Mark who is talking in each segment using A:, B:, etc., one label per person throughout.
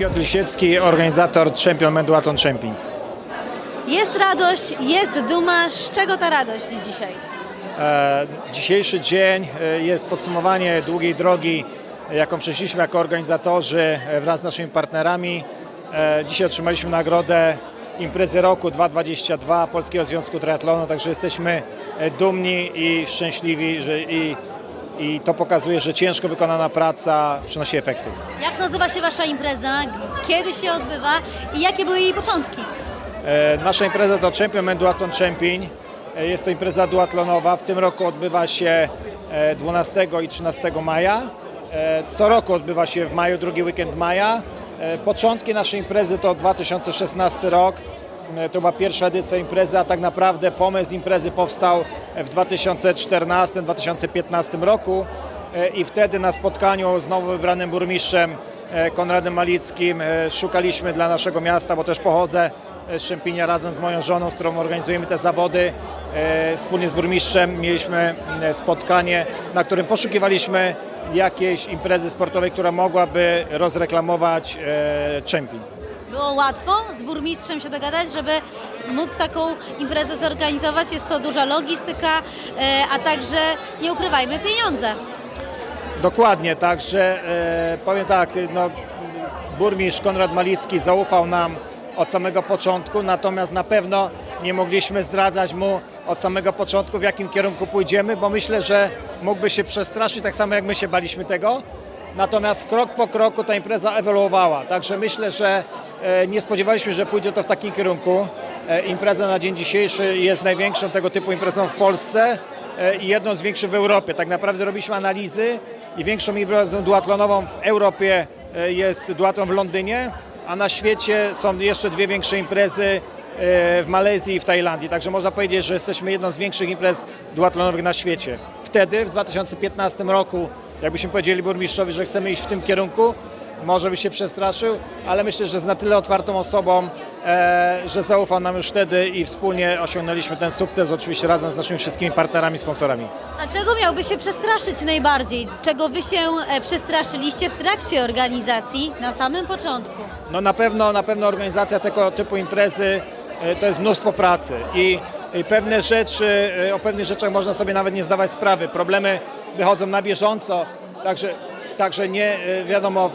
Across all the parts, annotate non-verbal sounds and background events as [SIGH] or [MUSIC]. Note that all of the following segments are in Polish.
A: Piotr Lisiecki, organizator Champion Duathlon Champion.
B: Jest radość, jest duma. Z czego ta radość dzisiaj?
A: E, Dzisiejszy dzień e, jest podsumowanie długiej drogi, jaką przeszliśmy jako organizatorzy e, wraz z naszymi partnerami. E, Dzisiaj otrzymaliśmy nagrodę imprezy roku 2022 Polskiego Związku Triathlonu, także jesteśmy e, dumni i szczęśliwi że i, i to pokazuje, że ciężko wykonana praca przynosi efekty.
B: Jak nazywa się Wasza impreza? Kiedy się odbywa? I jakie były jej początki?
A: E, Nasza impreza to Champion Duathlon Champion. E, Jest to impreza duatlonowa. W tym roku odbywa się e, 12 i 13 maja. E, Co roku odbywa się w maju, drugi weekend maja. E, Początki naszej imprezy to 2016 rok. E, To była pierwsza edycja imprezy, a tak naprawdę pomysł imprezy powstał w 2014-2015 roku E, i wtedy na spotkaniu z nowo wybranym burmistrzem e, Konradem Malickim szukaliśmy dla naszego miasta, bo też pochodzę z Szczempinia razem z moją żoną, z którą organizujemy te zawody. Wspólnie z burmistrzem mieliśmy spotkanie, na którym poszukiwaliśmy jakiejś imprezy sportowej, która mogłaby rozreklamować Czempin.
B: Było łatwo z burmistrzem się dogadać, żeby móc taką imprezę zorganizować. Jest to duża logistyka, e, a także, nie ukrywajmy, pieniądze.
A: Dokładnie, także e, powiem tak, no, burmistrz Konrad Malicki zaufał nam od samego początku, natomiast na pewno nie mogliśmy zdradzać mu od samego początku, w jakim kierunku pójdziemy, bo myślę, że mógłby się przestraszyć, tak samo jak my się baliśmy tego. Natomiast krok po kroku ta impreza ewoluowała, także myślę, że e, nie spodziewaliśmy, że pójdzie to w takim kierunku. E, Impreza na dzień dzisiejszy jest największą tego typu imprezą w Polsce e, i jedną z większych w Europie. Tak naprawdę robiliśmy analizy i większą imprezą duatlonową w Europie jest duatlon w Londynie, a na świecie są jeszcze dwie większe imprezy w Malezji i w Tajlandii. Także można powiedzieć, że jesteśmy jedną z większych imprez duatlonowych na świecie. Wtedy, w 2015 roku, jakbyśmy powiedzieli burmistrzowi, że chcemy iść w tym kierunku, może by się przestraszył, ale myślę, że jest na tyle otwartą osobą, e, że zaufał nam już wtedy i wspólnie osiągnęliśmy ten sukces, oczywiście razem z naszymi wszystkimi partnerami, sponsorami.
B: A czego miałby się przestraszyć najbardziej? Czego Wy się e, przestraszyliście w trakcie organizacji na samym początku?
A: No na pewno, na pewno organizacja tego typu imprezy e, to jest mnóstwo pracy i, i pewne rzeczy, e, o pewnych rzeczach można sobie nawet nie zdawać sprawy. Problemy wychodzą na bieżąco, także, także nie e, wiadomo,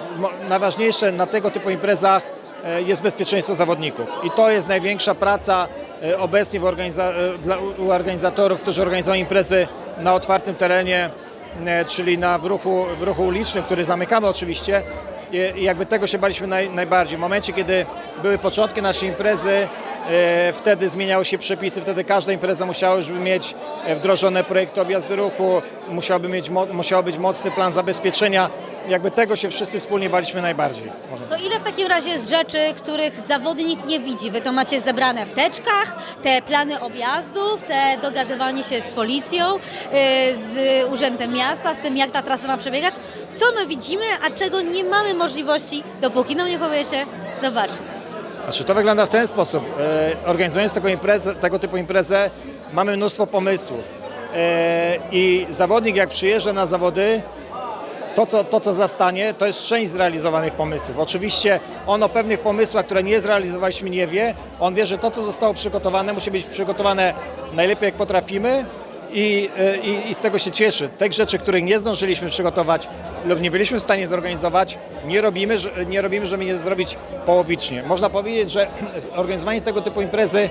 A: najważniejsze na tego typu imprezach e, jest bezpieczeństwo zawodników i to jest największa praca e, obecnie w organiza- dla, u organizatorów, którzy organizują imprezy na otwartym terenie, czyli na, w, ruchu, w ruchu ulicznym, który zamykamy oczywiście, i jakby tego się baliśmy naj, najbardziej. W momencie, kiedy były początki naszej imprezy, wtedy zmieniały się przepisy, wtedy każda impreza musiała już mieć e, wdrożone projekty objazdy ruchu, musiałby mieć, musiał być mocny plan zabezpieczenia. Jakby tego się wszyscy wspólnie baliśmy najbardziej.
B: To ile w takim razie jest rzeczy, których zawodnik nie widzi? Wy to macie zebrane w teczkach, te plany objazdów, te dogadywanie się z policją, yy, z Urzędem Miasta, w tym jak ta trasa ma przebiegać. Co my widzimy, a czego nie mamy możliwości, dopóki nam nie powiecie, zobaczyć.
A: Znaczy to wygląda w ten sposób. E, organizując imprezę, tego typu imprezę mamy mnóstwo pomysłów. E, I zawodnik jak przyjeżdża na zawody, to co, to co zastanie, to jest część zrealizowanych pomysłów. Oczywiście on o pewnych pomysłach, które nie zrealizowaliśmy nie wie. On wie, że to co zostało przygotowane musi być przygotowane najlepiej jak potrafimy i, e, i, i z tego się cieszy. Tych rzeczy, których nie zdążyliśmy przygotować lub nie byliśmy w stanie zorganizować, nie robimy, nie robimy, żeby je zrobić połowicznie. Można powiedzieć, że [CLEARS THROAT] organizowanie tego typu imprezy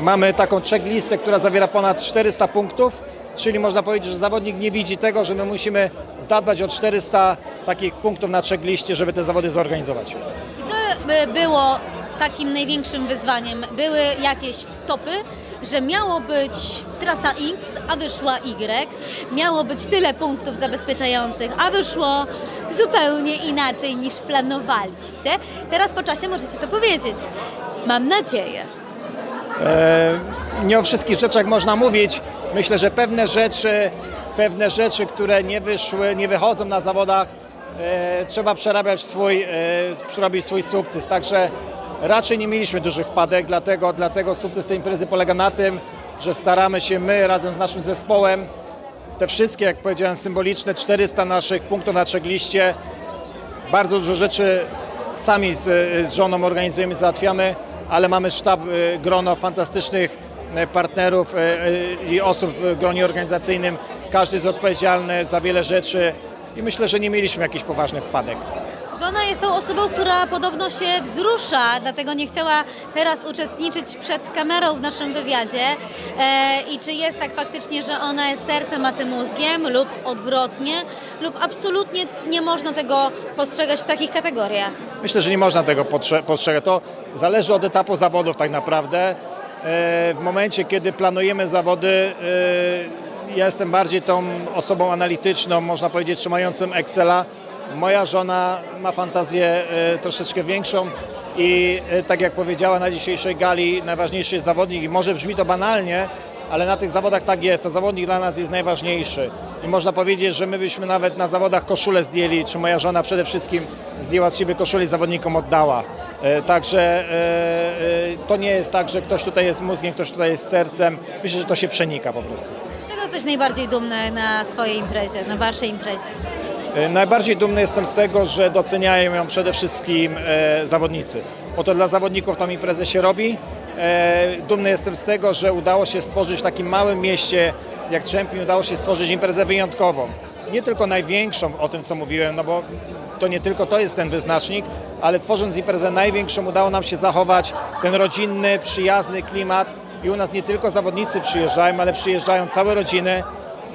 A: Mamy taką checklistę, która zawiera ponad 400 punktów, czyli można powiedzieć, że zawodnik nie widzi tego, że my musimy zadbać o 400 takich punktów na checkliście, żeby te zawody zorganizować.
B: I co było takim największym wyzwaniem? Były jakieś wtopy, że miało być trasa X, a wyszła Y, miało być tyle punktów zabezpieczających, a wyszło zupełnie inaczej niż planowaliście. Teraz po czasie możecie to powiedzieć. Mam nadzieję.
A: Nie o wszystkich rzeczach można mówić. Myślę, że pewne rzeczy, pewne rzeczy, które nie wyszły, nie wychodzą na zawodach, e, trzeba przerabiać swój, e, przerobić swój sukces. Także raczej nie mieliśmy dużych wpadek, dlatego, dlatego sukces tej imprezy polega na tym, że staramy się my razem z naszym zespołem te wszystkie, jak powiedziałem, symboliczne 400 naszych punktów na checkliście, bardzo dużo rzeczy sami z, z żoną organizujemy, załatwiamy, ale mamy sztab, e, grono fantastycznych e, partnerów e, i osób w gronie organizacyjnym. Każdy jest odpowiedzialny za wiele rzeczy i myślę, że nie mieliśmy jakichś poważnych wpadek.
B: Żona jest tą osobą, która podobno się wzrusza, dlatego nie chciała teraz uczestniczyć przed kamerą w naszym wywiadzie. E, I czy jest tak faktycznie, że ona jest sercem, a ty mózgiem, lub odwrotnie, lub absolutnie nie można tego postrzegać w takich kategoriach?
A: Myślę, że nie można tego postrzegać. To zależy od etapu zawodów tak naprawdę. E, W momencie, kiedy planujemy zawody, e, ja jestem bardziej tą osobą analityczną, można powiedzieć, trzymającym Excela. Moja żona ma fantazję e, troszeczkę większą i e, tak jak powiedziała na dzisiejszej gali, najważniejszy jest zawodnik i może brzmi to banalnie, ale na tych zawodach tak jest, to zawodnik dla nas jest najważniejszy. I można powiedzieć, że my byśmy nawet na zawodach koszulę zdjęli, czy moja żona przede wszystkim zdjęła z siebie koszulę i zawodnikom oddała. E, Także to nie jest tak, że ktoś tutaj jest mózgiem, ktoś tutaj jest sercem. Myślę, że to się przenika po prostu.
B: Z czego jesteś najbardziej dumny na swojej imprezie, na waszej imprezie?
A: E, Najbardziej dumny jestem z tego, że doceniają ją przede wszystkim e, zawodnicy. Oto dla zawodników tą imprezę się robi. E, dumny jestem z tego, że udało się stworzyć w takim małym mieście jak Czempion, udało się stworzyć imprezę wyjątkową. Nie tylko największą, o tym co mówiłem, no bo to nie tylko to jest ten wyznacznik, ale tworząc imprezę największą udało nam się zachować ten rodzinny, przyjazny klimat i u nas nie tylko zawodnicy przyjeżdżają, ale przyjeżdżają całe rodziny.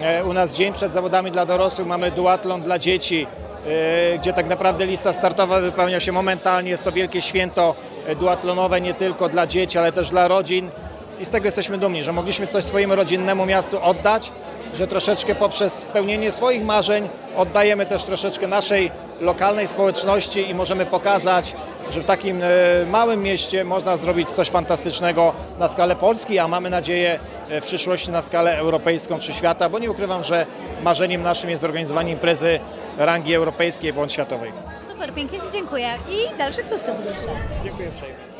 A: E, U nas dzień przed zawodami dla dorosłych mamy duatlon dla dzieci, e, gdzie tak naprawdę lista startowa wypełnia się momentalnie. Jest to wielkie święto e, duatlonowe nie tylko dla dzieci, ale też dla rodzin. I z tego jesteśmy dumni, że mogliśmy coś swojemu rodzinnemu miastu oddać, że troszeczkę poprzez spełnienie swoich marzeń oddajemy też troszeczkę naszej lokalnej społeczności i możemy pokazać, że w takim e, małym mieście można zrobić coś fantastycznego na skalę Polski, a mamy nadzieję e, w przyszłości na skalę europejską czy świata, bo nie ukrywam, że marzeniem naszym jest zorganizowanie imprezy rangi europejskiej bądź światowej.
B: Super, pięknie Ci dziękuję i dalszych sukcesów życzę.
A: Dziękuję uprzejmie.